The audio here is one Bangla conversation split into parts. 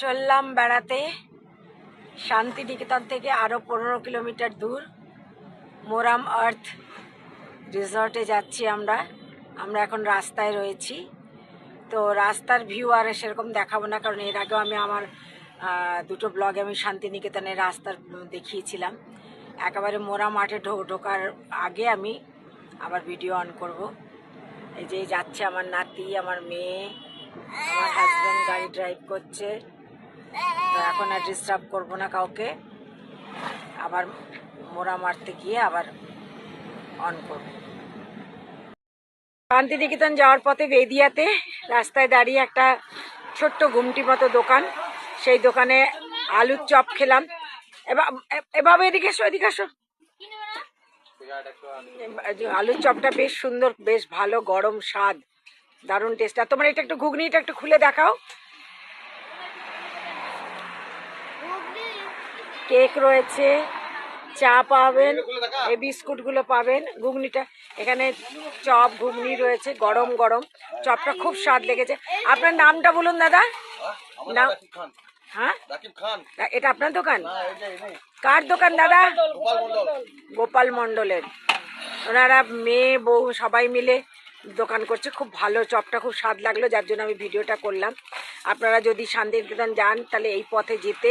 চললাম বেড়াতে। শান্তিনিকেতন থেকে আরও পনেরো কিলোমিটার দূর। মোরাম আর্থ রিসর্টে যাচ্ছি আমরা। আমরা এখন রাস্তায় রয়েছি। তো রাস্তার ভিউ আর সেরকম দেখাবো না, কারণ এর আগেও আমি আমার দুটো ব্লগে আমি শান্তিনিকেতনের রাস্তার দেখিয়েছিলাম। একেবারে মোরা মাঠে ঢোকার আগে আমি আবার ভিডিও অন করব। এই যে যাচ্ছে আমার নাতি, আমার মেয়ে, আমার হাজব্যান্ড গাড়ি ড্রাইভ করছে। তো এখন আর ডিস্টার্ব করব না কাউকে। আবার মোড়া মারতে গিয়ে আবার অন করব। শান্তিনিকেতন যাওয়ার পথে বেদিয়াতে রাস্তায় দাঁড়িয়ে একটা ছোট্ট ঘুমটি মতো দোকান। সেই দোকানে আলুর চপ খেলাম। এভাবে এদিকে এসো এদিকে এসো। আলুর চপটা বেশ সুন্দর, বেশ ভালো, গরম স্বাদ। দারুণ টেস্ট আর তোমার এটা একটু ঘুগনিটা একটু খুলে দেখাও। কেক রয়েছে চা পাবেন এই বিস্কুটগুলো পাবেন ঘুগনিটা এখানে চপ ঘুগনি রয়েছে গরম গরম চপটা খুব স্বাদ লেগেছে। আপনার নামটা বলুন দাদা। নাম হ্যাঁ? এটা আপনার দোকান? কার দোকান দাদা? গোপাল মণ্ডলের। ওনারা মেয়ে বউ সবাই মিলে দোকান করছে। খুব ভালো চপটা খুব স্বাদ লাগল যার জন্য আমি ভিডিওটা করলাম। আপনারা যদি শান্তিনিকেতন যান তাহলে এই পথে যেতে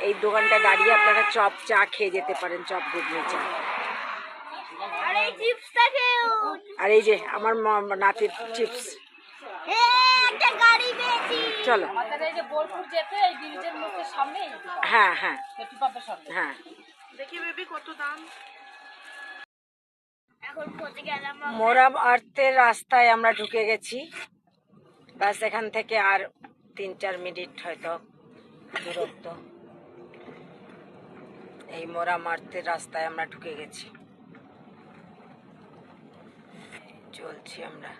এই দোকানটা দাঁড়িয়ে আপনারা চপ চা খেয়ে যেতে পারেন চপ ঘুগনি চা। আরে এই যে আমার ম- নাতির চিপস এ, একটা গাড়ি পেয়েছি। চলো। আমাদের এই যে বোলপুর যেতে এই ব্রিজের মুখের সামনে? হ্যাঁ হ্যাঁ। হ্যাঁ। এখন পৌঁছে গেলাম মোরাম আর্থের রাস্তায় আমরা ঢুকে গেছি। বাস এখান থেকে আর তিন চার মিনিট হয়তো দূরত্ব। এই মোরা মারতে রাস্তায় আমরা ঢুকে গেছি। চলছি আমরা।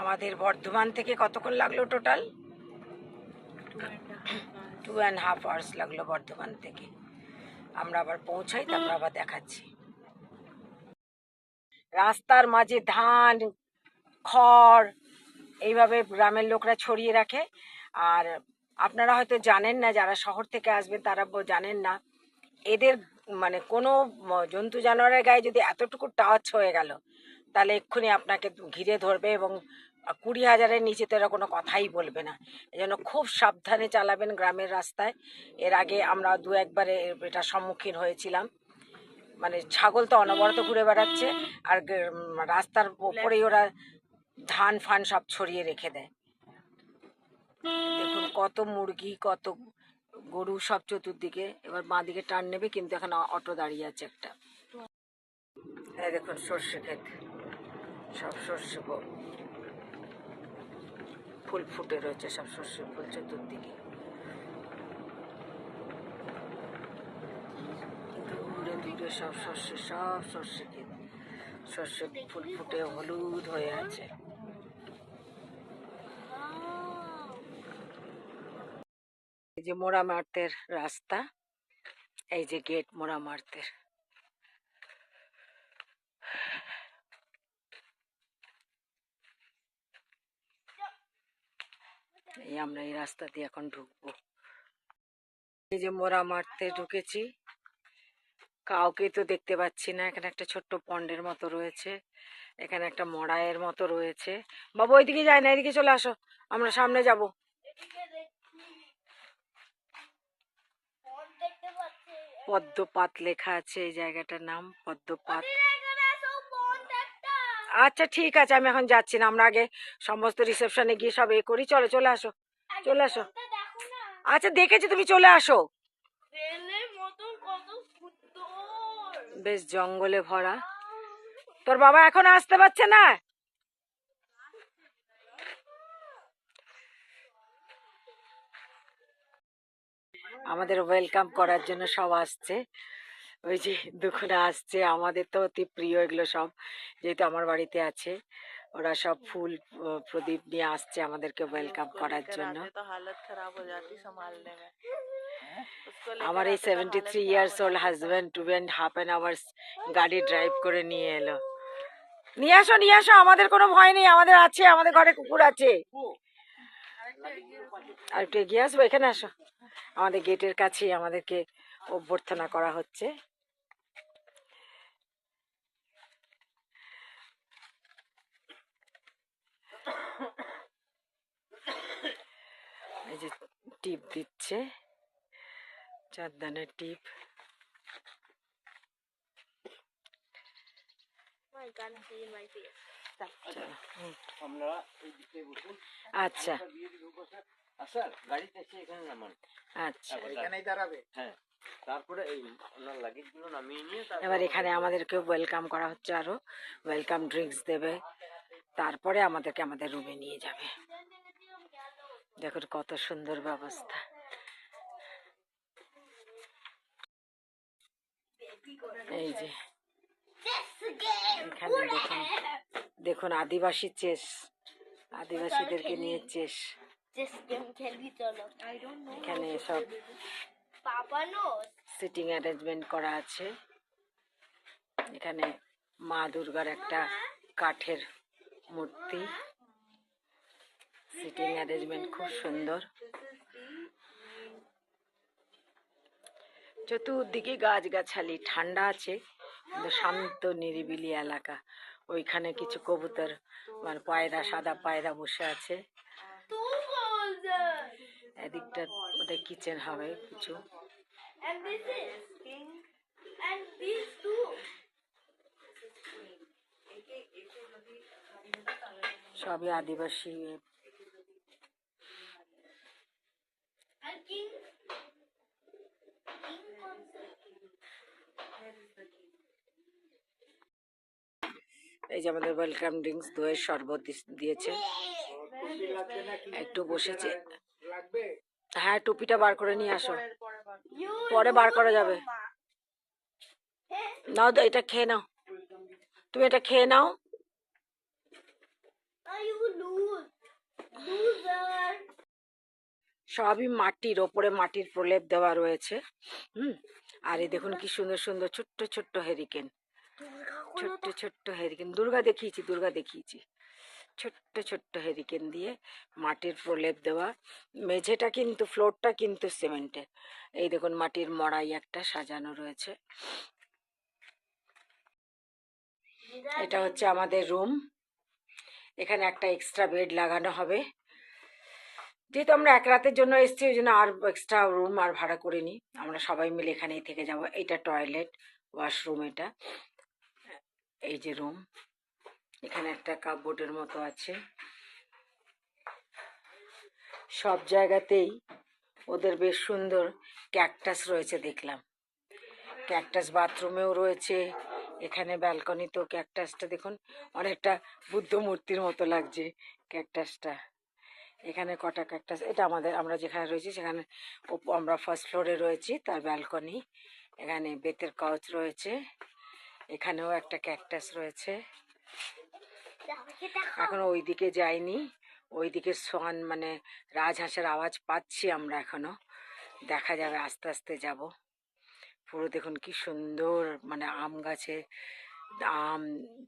আমাদের বর্ধমান থেকে কতক্ষণ লাগল total two and half hours লাগল বর্ধমান থেকে। আমরা আবার পৌঁছাই, তারপর আবার দেখাচ্ছি। রাস্তার মাঝে ধান, খড় এইভাবে গ্রামের লোকরা ছড়িয়ে রাখে। আর আপনারা হয়তো জানেন না, যারা শহর থেকে আসবেন তারা জানেন না, এদের মানে কোনো জন্তু জানোয়ারের গায়ে যদি এতটুকু টাচ হয়ে গেল, তাহলে এক্ষুনি আপনাকে ঘিরে ধরবে এবং কুড়ি হাজারের নিচে তো এরা কোনো কথাই বলবে না। এই জন্য খুব সাবধানে চালাবেন গ্রামের রাস্তায়। এর আগে আমরা দু একবারে এটা সম্মুখীন হয়েছিলাম। মানে ছাগল তো অনবরত ঘুরে বেড়াচ্ছে, আর রাস্তার ওপরেই ওরা ধান ফান সব ছড়িয়ে রেখে দেয়। দেখুন কত মুরগি কত গরু সব চতুর্দিকে এবার বাঁ দিকে টার্ন নেবে কিন্তু এখন অটো দাঁড়িয়ে আছে একটা। এই দেখুন সর্ষে ক্ষেত সব সর্ষে ফুল ফুটে রয়েছে সব সর্ষে ফুল চতুর্দিকে। দূরে দূরে সব সর্ষে সব সর্ষে ক্ষেত। সর্ষে ফুল ফুটে হলুদ হয়ে আছে। এই যে মোড়া মার্তের রাস্তা, এই যে গেট মোড়া মার্তের এই আমরা এই রাস্তা দিয়ে এখন ঢুকবো। এই যে মোড়া মারতে ঢুকেছি। কাউকে তো দেখতে পাচ্ছি না, এখানে একটা ছোট্ট পন্ডের মতো রয়েছে, এখানে একটা মড়াইয়ের মতো রয়েছে। বাবু, ওইদিকে যায় না, এদিকে চলে আসো, আমরা সামনে যাব দেখতে পাচ্ছি পদ্মপাত লেখা আছে এই জায়গাটার নাম পদ্মপাত। আচ্ছা ঠিক আছে আমি এখন যাচ্ছি না আমরা আগে সমস্ত রিসেপশনে গিয়ে সব এ করি। চলো চলে আসো চলে আসো। আচ্ছা দেখেছি তুমি চলে আসো। বেশ জঙ্গলে ভরা। তোর বাবা এখন আসতে পারছে না? আমাদের ওয়েলকাম করার জন্য সব আসছে। ওই যে দুখুনা আসছে আমাদের তো অতি প্রিয় এগুলো সব যেহেতু আমার বাড়িতে আছে। ওরা সব ফুল প্রদীপ নিয়ে আসছে আমাদেরকে ওয়েলকাম করার জন্য। আমার এই seventy three years old husband two and half an hours গাড়ি ড্রাইভ করে নিয়ে এলো। নিয়ে আসো নিয়ে আসো আমাদের কোনো ভয় নেই আমাদের আছে আমাদের ঘরে কুকুর আছে। আর একটু এগিয়ে আসব এখানে আসো। আমাদের গেটের কাছেই আমাদেরকে অভ্যর্থনা করা হচ্ছে। এই যে টিপ দিচ্ছে চারদানের টিপ। My gun see in my face. আপনারা এই বসুন। আচ্ছা। দিয়ে দিব বসে। গাড়িতে এসে এখানে নামান। আচ্ছা। এখানেই দাঁড়াবে। হ্যাঁ তারপরে এই ওনার লাগেজগুলো নামিয়ে নিয়ে এবার এখানে আমাদেরকে ওয়েলকাম করা হচ্ছে আরও। ওয়েলকাম ড্রিঙ্কস দেবে। তারপরে আমাদেরকে আমাদের রুমে নিয়ে যাবে। দেখুন কত সুন্দর ব্যবস্থা। এই যে। এখানে দেখুন। দেখুন আদিবাসী চেস। আদিবাসীদেরকে নিয়ে চেস. এখানে সব সিটিং অ্যারেঞ্জমেন্ট করা আছে। এখানে মা দুর্গার একটা কাঠের মূর্তি। সিটিং অ্যারেঞ্জমেন্ট খুব সুন্দর। চতুর্দিকে গাছগাছালি ঠান্ডা আছে। শান্ত, নিরিবিলি এলাকা ওইখানে কিছু কবুতর মানে পায়রা, সাদা পায়রা বসে আছে এদিকটা ওদের কিচেন হবে কিছু. সবই আদিবাসী. এই যে আমাদের ওয়েলকাম ড্রিঙ্কস দইয়ের শরবত দিয়েছে। একটু বসেছে। হ্যাঁ টুপিটা বার করে নিয়ে আসো। পরে বার করা যাবে। নাও এটা খেয়ে নাও। তুমি এটা খেয়ে নাও. সবই মাটির, ওপরে মাটির প্রলেপ দেওয়া রয়েছে। হুম? আর এই দেখুন কি সুন্দর সুন্দর ছোট্ট ছোট্ট হেরিকেন ছোট্ট ছোট্ট হেরিকেন দুর্গা দেখিয়েছি দুর্গা দেখিয়েছি। ছোট্ট ছোট্ট হেরিকেন দিয়ে মাটির প্রলেপ দেওয়া। মেঝেটা কিন্তু ফ্লোরটা কিন্তু সিমেন্টের এই দেখুন মাটির মড়াই একটা সাজানো রয়েছে। এটা হচ্ছে আমাদের রুম এখানে একটা এক্সট্রা বেড লাগানো হবে। যেহেতু আমরা এক রাতের জন্য এসেছি ওই জন্য আর এক্সট্রা রুম আর ভাড়া করে নিই আমরা সবাই মিলে এখানেই থেকে যাব। এটা টয়লেট ওয়াশরুম এটা। এই যে রুম, এখানে একটা কাপবোর্ডের মতো আছে। সব জায়গাতেই ওদের বেশ সুন্দর ক্যাকটাস রয়েছে দেখলাম। ক্যাকটাস বাথরুমেও রয়েছে, এখানে ব্যালকনিতেও ক্যাকটাসটা দেখুন, অনেকটা বুদ্ধ মূর্তির মতো লাগছে ক্যাকটাসটা। এখানে কটা ক্যাকটাস, এটা আমাদের, আমরা যেখানে রয়েছি সেখানে আমরা ফার্স্ট ফ্লোরে রয়েছি, তার ব্যালকনি। এখানে বেতের কাউচ রয়েছে। এখানেও একটা ক্যাকটাস রয়েছে। এখনও ওইদিকে যাইনি। ওইদিকে সোয়ান মানে রাজহাঁসের আওয়াজ পাচ্ছি আমরা এখনও। দেখা যাবে আস্তে আস্তে যাব। পুরো দেখুন কি সুন্দর মানে আম গাছে আম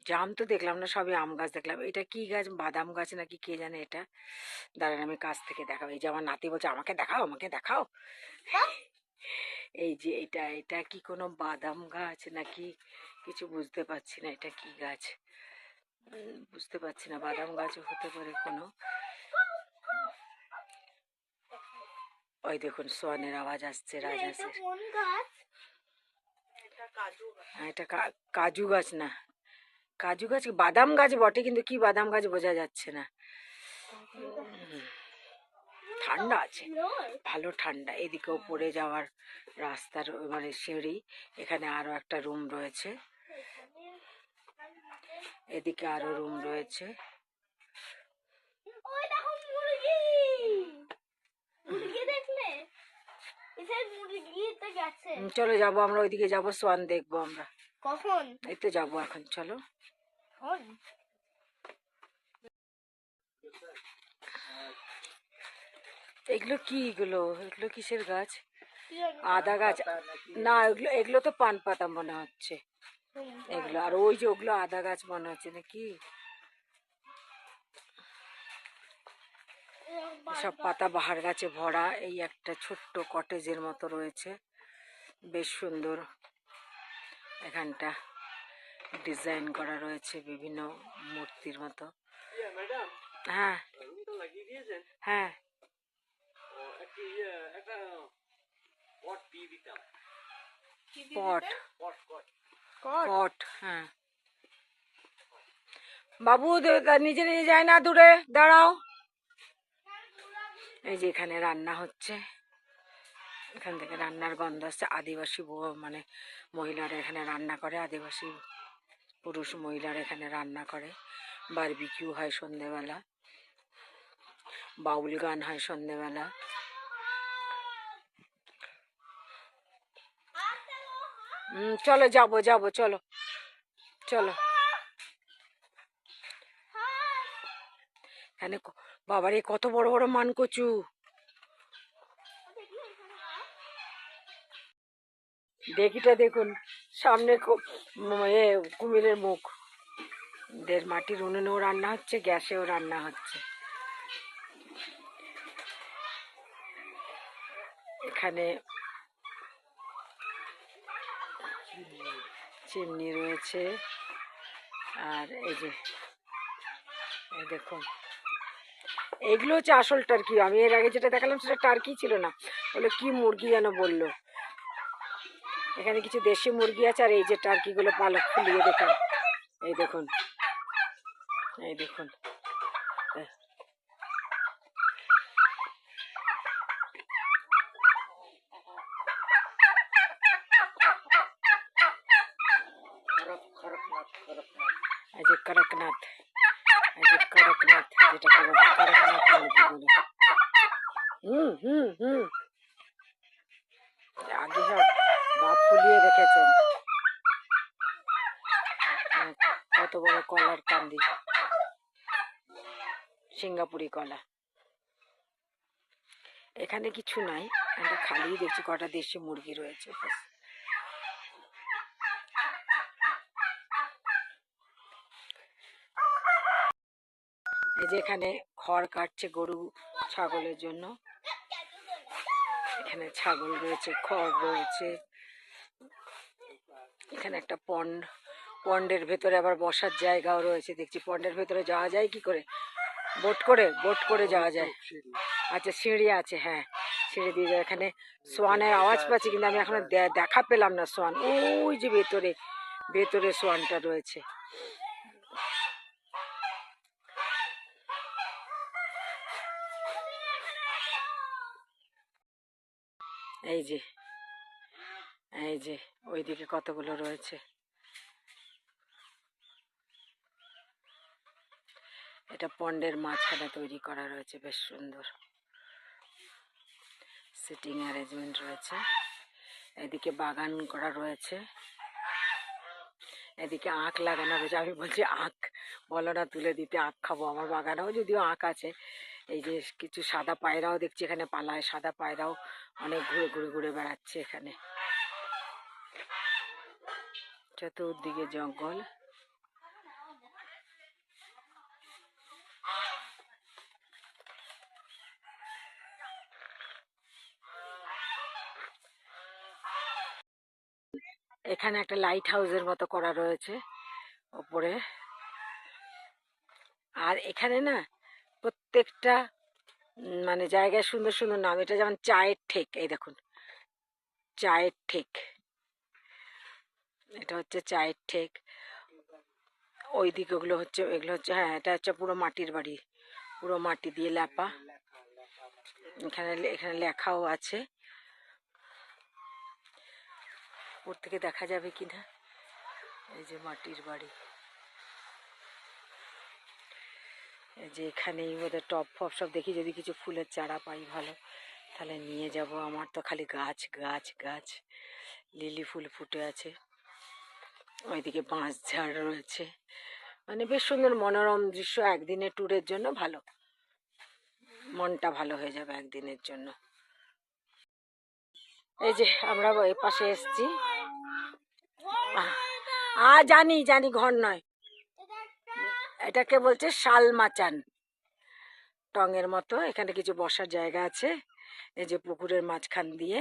জাম তো দেখলাম না সবই আম গাছ দেখলাম। এটা কি গাছ বাদাম গাছ নাকি কে জানে এটা? দাঁড়ান আমি কাছ থেকে দেখাবো। এই যে আমার নাতি বলছে আমাকে দেখাও আমাকে দেখাও। এই যে এটা এটা কি কোনো বাদাম গাছ নাকি কিছু বুঝতে পারছি না এটা কি গাছ। বুঝতে পারছি না বাদাম গাছও হতে পারে কোনো। ওই দেখুন সোয়ানের আওয়াজ আসছে এটা রাজহাঁসের। গাছ? হ্যাঁ, এটা কাজু গাছ না। কাজু গাছ বাদাম গাছ বটে কিন্তু কি বাদাম গাছ বোঝা যাচ্ছে না। ঠান্ডা আছে। ভালো ঠান্ডা এদিকেও পড়ে যাওয়ার রাস্তার মানে সিঁড়ি এখানে আরও একটা রুম রয়েছে। এদিকে আরও রুম রয়েছে। ওই দেখো মুরগি! মুরগি দেখলে? এসে মুরগিতে গেছে। উম, চলো যাব আমরা ওইদিকে যাব সোয়ান দেখব আমরা। কখন? এই তো যাব এখন চলো। এগুলো কি এগুলো? এগুলো কিসের গাছ? আদা গাছ। না এগুলো এগুলো তো পান পাতা মনে হচ্ছে। এগুলো আর ওই যে ওগুলো আদা গাছ মনে হচ্ছে নাকি? সব পাতা বাহার গাছে ভরা এই একটা ছোট্ট কটেজের মতো রয়েছে। বেশ সুন্দর এখানটা ডিজাইন করা রয়েছে বিভিন্ন মূর্তির মতো। হ্যাঁ। হ্যাঁ। ইয়ে, পট পট। কট? হ্যাঁ। বাবু নিজে নিজে যায় না দূরে দাঁড়াও। এই যে এখানে রান্না হচ্ছে। এখান থেকে রান্নার গন্ধ আসছে। আদিবাসী বউ- মানে মহিলারা এখানে রান্না করে আদিবাসী পুরুষ মহিলারা এখানে রান্না করে। বারবিকিউ হয় সন্ধেবেলা। বাউল গান হয় সন্ধেবেলা। হুম, চলো যাব যাব, চলো চলো। এখানে বাবারে, কত বড় বড় মান কচু দেখিটা দেখুন, সামনে এ, কুমিরের মুখ। দের মাটির উনুনেও রান্না হচ্ছে, গ্যাসেও রান্না হচ্ছে। এখানে চিমনি রয়েছে। আর এই যে দেখুন। এগুলো হচ্ছে আসল টার্কি আমি এর আগে যেটা দেখালাম সেটা টার্কি ছিল না। বলে, কি মুরগি যেন বলল? এখানে কিছু দেশি মুরগি আছে, আর এই যে টার্কিগুলো পালক ফুলিয়ে দেখুন। এই দেখুন। এই দেখুন এহ। এই যে করকনাথ এই যে করকনাথ যেটাকে বলে করকনাথ মুরগি বলে হুম হুম হুম আগে ফুলিয়ে রেখেছেন। কত বড় কলার কান্দি। সিঙ্গাপুরি কলা। এখানে কিছু নাই এখানে খালি দেখছি কটা দেশি মুরগি রয়েছে। এই যে এখানে খড় কাটছে গরু, ছাগলের জন্য। এখানে ছাগল রয়েছে, খড় রয়েছে। এখানে একটা পন্ড পন্ডের ভেতরে আবার বসার জায়গাও রয়েছে। দেখছি পন্ডের ভেতরে যাওয়া যায় কি করে? বোট করে বোট করে যাওয়া যায়। আচ্ছা সিঁড়ি আছে হ্যাঁ সিঁড়ি দিয়ে। এখানে সোয়ানের আওয়াজ পাচ্ছি, কিন্তু আমি এখন দেখা পেলাম না সোয়ান। ওই যে ভেতরে ভেতরে সোয়ানটা রয়েছে। এই যে এই যে, ওইদিকে কতগুলো রয়েছে? এটা পন্ডের মাঝখানে তৈরি করা রয়েছে, বেশ সুন্দর। সিটিং অ্যারেঞ্জমেন্ট রয়েছে। এদিকে বাগান করা রয়েছে। এদিকে আখ লাগানো রয়েছে। আমি বলছি আখ, বলো না তুলে দিতে আখ খাব। আমার বাগানেও যদিও আখ আছে এই যে কিছু সাদা পায়রাও দেখছি এখানে পালায়, সাদা পায়রাও অনেক ঘুরে ঘুরে ঘুরে বেড়াচ্ছে এখানে। চতুর্দিকে জঙ্গল। এখানে একটা লাইট হাউসের মতো করা রয়েছে ওপরে। আর এখানে না প্রত্যেকটা মানে জায়গায় সুন্দর সুন্দর নাম। এটা যেমন চায়ের ঠেক, এই দেখুন। চায়ের ঠেক। এটা হচ্ছে চায়ের ঠেক। ওই দিকে ওগুলো হচ্ছে, এগুলো হচ্ছে হ্যাঁ এটা হচ্ছে পুরো মাটির বাড়ি। পুরো মাটি দিয়ে লেপা। এখানে এখানে লেখাও আছে। ওর থেকে দেখা যাবে কিনা? এই যে মাটির বাড়ি এই যে এখানেই ওদের টপ ফপ সব দেখি, যদি কিছু ফুলের চারা পাই ভালো, তাহলে নিয়ে যাব। আমার তো খালি গাছ গাছ গাছ, লিলি ফুল ফুটে আছে। ওইদিকে বাঁশ ঝাড় রয়েছে। মানে বেশ সুন্দর মনোরম দৃশ্য একদিনের ট্যুরের জন্য ভালো। মনটা ভালো হয়ে যাবে একদিনের জন্য। এই যে আমরা এই পাশে এসছি। আ, জানি জানি ঘর নয়। এটাকে বলছে শালমাচান। টঙের মতো, এখানে কিছু বসার জায়গা আছে। এই যে পুকুরের মাঝখান দিয়ে।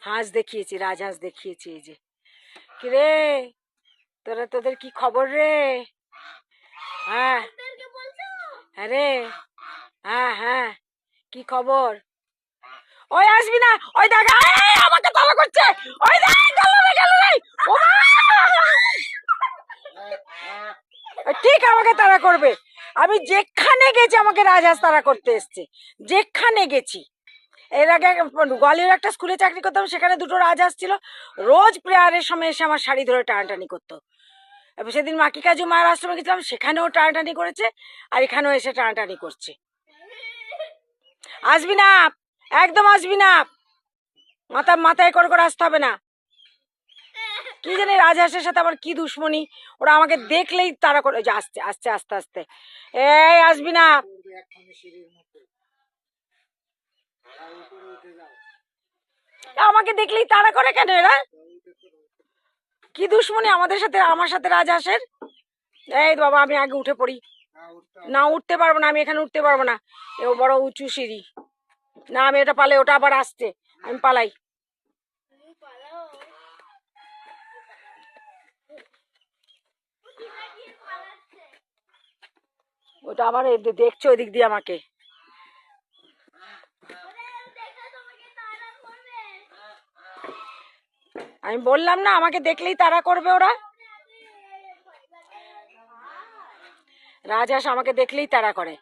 হাঁস দেখিয়েছি, রাজহাঁস দেখিয়েছি, এই যে। কিরে, তোরা তোদের কি খবর রে? হ্যাঁ। হ্যাঁ রে। হ্যাঁ হ্যাঁ। কি খবর? ওই আসবি না, ওই দেখ আমাকে তাড়া করছে। ওই দেখ গেল রে গেল রে। ঠিক আমাকে তারা করবে। আমি যেখানে গেছি আমাকে রাজহাঁস তারা করতে এসছে। যেখানে গেছি। এর আগে গোয়ালিয়র একটা স্কুলে চাকরি করতাম, সেখানে দুটো রাজহাঁস ছিল। রোজ প্রেয়ারের সময় এসে আমার শাড়ি ধরে টানাটানি করতো। এবার সেদিন মাকি কাজু মায়ের আশ্রমে গেছিলাম, সেখানেও টানাটানি করেছে আর এখানেও এসে টানাটানি করছে। আসবি না, একদম আসবি না। মাথা মাথায় করে করে আসতে হবে না। কি জানি রাজহাঁসের সাথে আমার কি দুশ্মনী? ওরা আমাকে দেখলেই তারা করে যে আসছে আসছে, আস্তে আস্তে। এই আসবি না আমাকে দেখলেই তারা করে কেন এরা? কি দুশ্মনী আমাদের সাথে, আমার সাথে রাজহাঁসের? এই বাবা, আমি আগে উঠে পড়ি। না উঠতে পারব না, আমি এখানে উঠতে পারব না। এ বড় উঁচু সিঁড়ি। না, আমি এটা পালাই ওটা আবার আসছে। আমি পালাই তুমি পালাও কোথায় গিয়ে পালাচ্ছে ওটা আবার দেখছ দে- দেখছে ওই দিক দিয়ে আমাকে। আমি বললাম না, আমাকে দেখলেই তারা করবে ওরা। রাজহাঁস আমাকে দেখলেই তারা করে।